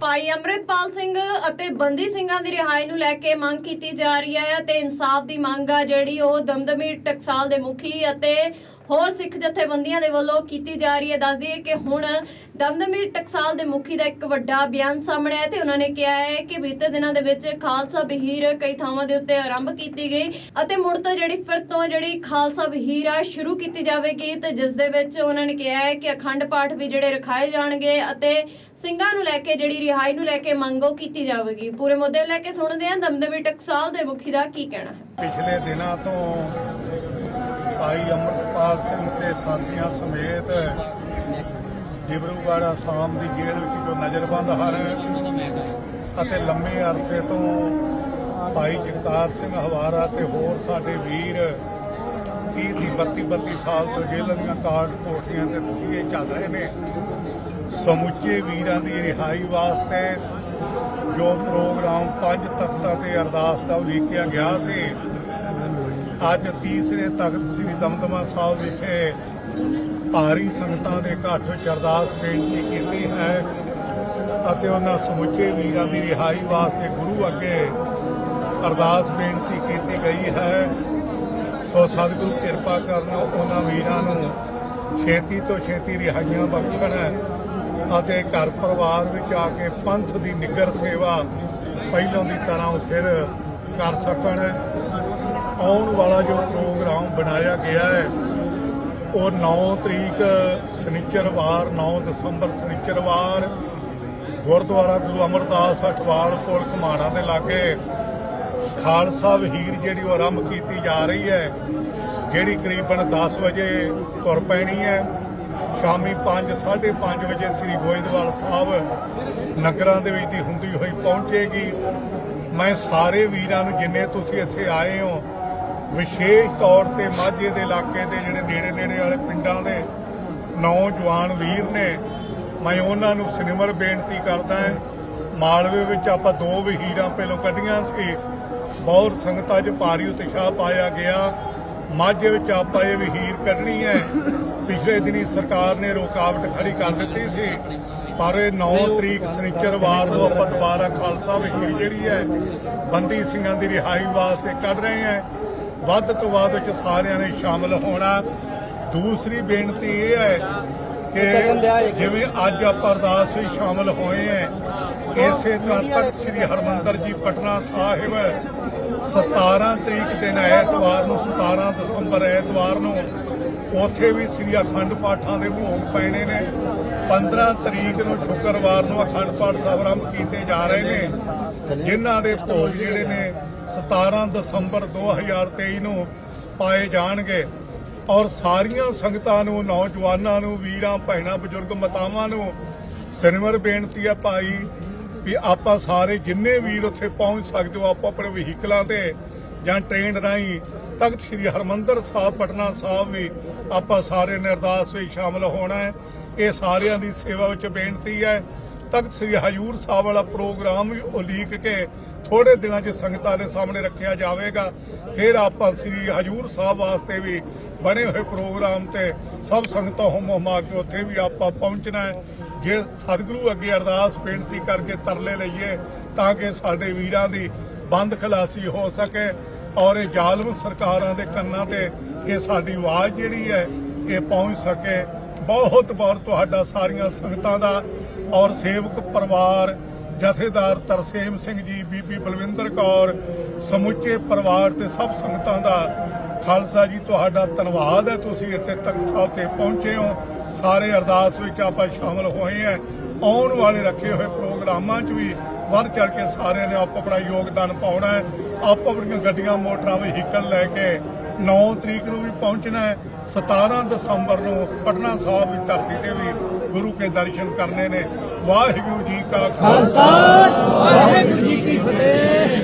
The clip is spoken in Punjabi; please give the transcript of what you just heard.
ਭਾਈ ਅੰਮ੍ਰਿਤਪਾਲ ਸਿੰਘ ਅਤੇ ਬੰਦੀ ਸਿੰਘਾਂ ਦੀ ਰਿਹਾਈ ਨੂੰ ਲੈ ਕੇ ਮੰਗ ਕੀਤੀ ਜਾ ਰਹੀ ਹੈ ਤੇ ਇਨਸਾਫ ਦੀ ਮੰਗ ਆ ਜਿਹੜੀ ਉਹ ਦਮਦਮੀ ਟਕਸਾਲ ਦੇ ਮੁਖੀ ਅਤੇ ਹੋਰ ਸਿੱਖ ਜਥੇਬੰਦੀਆਂ ਦੇ ਵੱਲੋਂ ਕੀਤੀ ਜਾ ਰਹੀ ਹੈ। ਦੱਸਦੀ ਹੈ ਕਿ ਹੁਣ ਦਮਦਮੀ ਟਕਸਾਲ ਦੇ ਮੁਖੀ ਦਾ ਇੱਕ ਵੱਡਾ ਬਿਆਨ ਸਾਹਮਣੇ ਆਇਆ ਤੇ ਉਹਨਾਂ ਨੇ ਕਿਹਾ ਹੈ ਕਿ ਬੀਤੇ ਦਿਨਾਂ ਦੇ ਵਿੱਚ ਖਾਲਸਾ ਵਹੀਰ ਕਈ ਥਾਵਾਂ ਦੇ ਉੱਤੇ ਆਰੰਭ ਕੀਤੀ ਗਈ ਅਤੇ ਮੁੜ ਤੋਂ ਜਿਹੜੀ ਫਿਰ ਤੋਂ ਜਿਹੜੀ ਖਾਲਸਾ ਵਹੀਰ ਆ, ਸ਼ੁਰੂ ਕੀਤੀ ਜਾਵੇਗੀ ਤੇ ਜਿਸ ਦੇ ਵਿੱਚ ਉਹਨਾਂ ਨੇ ਕਿਹਾ ਹੈ ਕਿ ਅਖੰਡ ਪਾਠ ਵੀ ਜਿਹੜੇ ਰਖਾਏ ਜਾਣਗੇ ਅਤੇ ਸਿੰਘਾਂ ਨੂੰ ਲੈ ਕੇ ਜਿਹੜੀ ਰਿਹਾਈ ਨੂੰ ਲੈ ਕੇ ਮੰਗੋ ਕੀਤੀ ਜਾਵੇਗੀ। ਪੂਰੇ ਮੁੱਦੇ ਲੈ ਕੇ ਸੁਣਦੇ ਹਾਂ ਦਮਦਮੀ ਟਕਸਾਲ ਦੇ ਮੁਖੀ ਦਾ ਕੀ ਕਹਿਣਾ ਹੈ। ਪਿਛਲੇ ਦਿਨਾਂ ਤੋਂ ਭਾਈ ਅੰਮ੍ਰਿਤਪਾਲ ਸਿੰਘ ਤੇ ਸਾਥੀਆਂ ਸਮੇਤ ਡਿਬਰੂਗੜ੍ਹ ਆਸਾਮ ਦੀ ਜੇਲ੍ਹ ਵਿੱਚ ਜੋ ਨਜ਼ਰਬੰਦ ਹਨ ਅਤੇ ਲੰਮੇ ਅਰਸੇ ਤੋਂ ਭਾਈ ਜਗਤਾਰ ਸਿੰਘ ਹਵਾਰਾ ਤੇ ਹੋਰ ਸਾਡੇ ਵੀਰ 30 ਦੀ 32 32 ਸਾਲ ਤੋਂ ਜੇਲ੍ਹਾਂ ਦੀਆਂ ਕਾਰਡ ਕੋਠੀਆਂ ਤੇ ਤਸੀਹੇ ਚੱਲ ਰਹੇ ਨੇ। ਸਮੁੱਚੇ ਵੀਰਾਂ ਦੀ ਰਿਹਾਈ ਵਾਸਤੇ ਜੋ ਪ੍ਰੋਗਰਾਮ ਪੰਜ ਤਖਤਾਂ ਤੇ ਅਰਦਾਸ ਦਾ ਉਲੀਕਿਆ ਗਿਆ ਸੀ ਅੱਜ ਤੀਸਰੇ ਤਖਤ ਸ੍ਰੀ ਦਮਦਮਾ ਸਾਹਿਬ ਵਿਖੇ ਭਾਰੀ ਸੰਗਤਾਂ ਦੇ ਇਕੱਠ ਵਿੱਚ ਅਰਦਾਸ ਬੇਨਤੀ ਕੀਤੀ ਹੈ ਅਤੇ ਉਹਨਾਂ ਸਮੁੱਚੇ ਵੀਰਾਂ ਦੀ ਰਿਹਾਈ ਵਾਸਤੇ ਗੁਰੂ ਅੱਗੇ ਅਰਦਾਸ ਬੇਨਤੀ ਕੀਤੀ ਗਈ ਹੈ। ਸੋ ਸਤਿਗੁਰੂ ਕਿਰਪਾ ਕਰਨ ਉਹਨਾਂ ਵੀਰਾਂ ਨੂੰ ਛੇਤੀ ਤੋਂ ਛੇਤੀ ਰਿਹਾਈਆਂ ਬਖਸ਼ਣ ਅਤੇ ਘਰ ਪਰਿਵਾਰ ਵਿੱਚ ਆ ਕੇ ਪੰਥ ਦੀ ਨਿੱਗਰ ਸੇਵਾ ਪਹਿਲਾਂ ਦੀ ਤਰ੍ਹਾਂ ਉਹ ਫਿਰ ਕਰ ਸਕਣ। ਆਉਣ ਵਾਲਾ ਜੋ ਪ੍ਰੋਗਰਾਮ ਬਣਾਇਆ ਗਿਆ ਹੈ, ਉਹ 9 ਤਰੀਕ ਸ਼ਨੀਚਰਵਾਰ 9 ਦਸੰਬਰ ਸ਼ਨੀਚਰਵਾਰ ਗੁਰਦੁਆਰਾ ਗੁਰੂ ਅਮਰਦਾਸ ਅਠਵਾਲ ਪੁਲ ਘਮਾਣਾ ਦੇ ਲਾਗੇ ਖਾਲਸਾ ਵਹੀਰ ਜਿਹੜੀ ਉਹ ਆਰੰਭ ਕੀਤੀ ਜਾ ਰਹੀ ਹੈ, ਜਿਹੜੀ ਕਰੀਬਨ 10 ਵਜੇ ਤੁਰ ਪੈਣੀ ਹੈ। ਸ਼ਾਮੀ 5 5:30 ਵਜੇ ਸ੍ਰੀ ਗੋਇੰਦਵਾਲ ਸਾਹਿਬ ਨਗਰਾਂ ਦੇ ਵਿੱਚ ਦੀ ਹੁੰਦੀ ਹੋਈ ਪਹੁੰਚੇਗੀ। ਮੈਂ ਸਾਰੇ ਵੀਰਾਂ ਨੂੰ, ਜਿੰਨੇ ਤੁਸੀਂ ਇੱਥੇ ਆਏ ਹੋ ਵਿਸ਼ੇਸ਼ ਤੌਰ ਤੇ ਮਾਝੇ ਦੇ ਇਲਾਕੇ ਦੇ ਜਿਹੜੇ ਨੇੜੇ ਨੇੜੇ ਵਾਲੇ ਪਿੰਡਾਂ ਦੇ ਨੌਜਵਾਨ ਵੀਰ ਨੇ, ਮੈਂ ਉਹਨਾਂ ਨੂੰ ਸਿਨਮਰ ਬੇਨਤੀ ਕਰਦਾ ਹਾਂ, ਮਾਲਵੇ ਵਿੱਚ ਆਪਾਂ ਦੋ ਵਹੀਰਾਂ ਪਹਿਲਾਂ ਕੱਢੀਆਂ ਸੀ। ਬਹੁਤ ਸੰਗਤਾਂ 'ਚ ਭਾਰੀ ਉਤਸ਼ਾਹ ਪਾਇਆ ਗਿਆ। ਮਾਝੇ ਵਿੱਚ ਆਪਾਂ ਇਹ ਵਹੀਰ ਕੱਢਣੀ ਹੈ। ਪਿਛਲੇ ਦਿਨੀ ਸਰਕਾਰ ਨੇ ਰੁਕਾਵਟ ਖੜੀ ਕਰ ਦਿੱਤੀ ਸੀ। ਪਰ ਇਹ 9 ਤਰੀਕ ਸ਼ਨੀਚਰਵਾਰ ਨੂੰ ਆਪਾਂ ਦੁਬਾਰਾ ਖਾਲਸਾ ਵਹੀਰ ਜਿਹੜੀ ਹੈ, ਬੰਦੀ ਸਿੰਘਾਂ ਦੀ ਰਿਹਾਈ ਵਾਸਤੇ ਕੱਢ ਰਹੇ ਹਾਂ। ਵੱਧ ਤੋਂ ਵੱਧ ਵਿੱਚ ਸਾਰਿਆਂ ਨੇ ਸ਼ਾਮਲ ਹੋਣਾ। ਦੂਸਰੀ ਬੇਨਤੀ ਇਹ ਹੈ ਕਿ ਜਿਵੇਂ ਅੱਜ ਆਪਾਂ ਅਰਦਾਸ ਵਿੱਚ ਸ਼ਾਮਲ ਹੋਏ ਹਾਂ ਇਸੇ ਤਰ੍ਹਾਂ ਤਖਤ ਸ੍ਰੀ ਹਰਮੰਦਰ ਜੀ ਪਟਨਾ ਸਾਹਿਬ 17 ਤਰੀਕ ਦਿਨ ਐਤਵਾਰ ਨੂੰ 17 ਦਸੰਬਰ ਐਤਵਾਰ ਨੂੰ ਉੱਥੇ ਵੀ ਸ੍ਰੀ ਅਖੰਡ ਪਾਠਾਂ ਦੇ ਭੋਗ ਪੈਣੇ ਨੇ। 15 ਤਰੀਕ ਨੂੰ ਸ਼ੁੱਕਰਵਾਰ ਨੂੰ ਅਖੰਡ ਪਾਠ ਸਾਹਿਬ ਆਰੰਭ ਕੀਤੇ ਜਾ ਰਹੇ ਨੇ। ਜਿਨ੍ਹਾਂ ਦੇ ਭੋਗ ਜਿਹੜੇ ਨੇ 17 ਦਸੰਬਰ 2023 ਨੂੰ ਪਾਏ ਜਾਣਗੇ। ਔਰ ਸਾਰੀਆਂ ਸੰਗਤਾਂ ਨੂੰ, ਨੌਜਵਾਨਾਂ ਨੂੰ, ਵੀਰਾਂ, ਭੈਣਾਂ, ਬਜ਼ੁਰਗ, ਮਾਤਾਵਾਂ ਨੂੰ ਸਿਨਮਰ ਬੇਨਤੀ ਹੈ ਭਾਈ ਵੀ ਆਪਾਂ ਸਾਰੇ ਜਿੰਨੇ ਵੀਰ ਉੱਥੇ ਪਹੁੰਚ ਸਕਦੇ ਹੋ, ਆਪਾਂ ਆਪਣੇ ਵਹੀਕਲਾਂ ਤੇ ਜਾਂ ਟ੍ਰੇਨ ਰਾਹੀਂ ਤਖਤ ਸ੍ਰੀ ਹਰਮੰਦਰ ਸਾਹਿਬ, ਪਟਨਾ ਸਾਹਿਬ ਵੀ ਆਪਾਂ ਸਾਰੇ ਨੇ ਅਰਦਾਸ ਵਿੱਚ ਸ਼ਾਮਲ ਹੋਣਾ ਹੈ। ਇਹ ਸਾਰਿਆਂ ਦੀ ਸੇਵਾ ਵਿੱਚ ਬੇਨਤੀ ਹੈ। ਤਖਤ ਸ੍ਰੀ ਹਜੂਰ ਸਾਹਿਬ ਵਾਲਾ ਪ੍ਰੋਗਰਾਮ ਵੀ ਉਲੀਕ ਕੇ ਥੋੜੇ ਦਿਨਾਂ 'ਚ ਸੰਗਤਾਂ ਦੇ ਸਾਹਮਣੇ ਰੱਖਿਆ ਜਾਵੇਗਾ। ਫਿਰ ਆਪਾਂ ਸ੍ਰੀ ਹਜੂਰ ਸਾਹਿਬ ਵਾਸਤੇ ਵੀ ਬਣੇ ਹੋਏ ਪ੍ਰੋਗਰਾਮ ਤੇ ਸਭ ਸੰਗਤਾਂ ਹੁਮ ਹੁਮਾ ਕੇ ਉੱਥੇ ਵੀ ਆਪਾਂ ਪਹੁੰਚਣਾ ਹੈ। ਜੇ ਸਤਿਗੁਰੂ ਅੱਗੇ ਅਰਦਾਸ ਬੇਨਤੀ ਕਰਕੇ ਤਰਲੇ ਲਈਏ ਤਾਂ ਕਿ ਸਾਡੇ ਵੀਰਾਂ ਦੀ ਬੰਦ ਖਲਾਸੀ ਹੋ ਸਕੇ ਔਰ ਇਹ ਜ਼ਾਲਮ ਸਰਕਾਰਾਂ ਦੇ ਕੰਨਾਂ ਤੇ ਇਹ ਸਾਡੀ ਆਵਾਜ਼ ਜਿਹੜੀ ਹੈ ਇਹ ਪਹੁੰਚ ਸਕੇ। ਬਹੁਤ ਬਹੁਤ ਤੁਹਾਡਾ ਸਾਰੀਆਂ ਸੰਗਤਾਂ ਦਾ ਔਰ ਸੇਵਕ ਪਰਿਵਾਰ, ਜਥੇਦਾਰ ਤਰਸੇਮ ਸਿੰਘ ਜੀ, ਬੀਬੀ ਬਲਵਿੰਦਰ ਕੌਰ, ਸਮੁੱਚੇ ਪਰਿਵਾਰ ਤੇ ਸਭ ਸੰਗਤਾਂ ਦਾ ਖਾਲਸਾ ਜੀ, ਤੁਹਾਡਾ ਧੰਨਵਾਦ ਹੈ। ਤੁਸੀਂ ਇੱਥੇ ਤਖਤ ਸਾਹਿਬ ਤੇ ਪਹੁੰਚੇ ਹੋ। ਸਾਰੇ ਅਰਦਾਸ ਵਿੱਚ ਆਪਾਂ ਸ਼ਾਮਲ ਹੋਏ ਹਾਂ। ਆਉਣ ਵਾਲੇ ਰੱਖੇ ਹੋਏ ਪ੍ਰੋਗਰਾਮਾਂ 'ਚ ਵੀ ਵੱਧ ਚੜ ਕੇ ਸਾਰਿਆਂ ਨੇ ਆਪੋ ਆਪਣਾ ਯੋਗਦਾਨ ਪਾਉਣਾ ਹੈ। ਆਪੋ ਆਪਣੀਆਂ ਗੱਡੀਆਂ, ਮੋਟਰਾਂ ਵਹੀਕਲ ਲੈ ਕੇ 9 ਤਰੀਕ ਨੂੰ ਵੀ ਪਹੁੰਚਣਾ ਹੈ। 17 ਦਸੰਬਰ ਨੂੰ ਪਟਨਾ ਸਾਹਿਬ ਦੀ ਧਰਤੀ ਤੇ ਵੀ ਗੁਰੂ ਕੇ ਦਰਸ਼ਨ ਕਰਨੇ ਨੇ। ਵਾਹਿਗੁਰੂ ਜੀ ਕਾ ਖਾਲਸਾ, ਵਾਹਿਗੁਰੂ ਜੀ ਕੀ ਫਤਿਹ।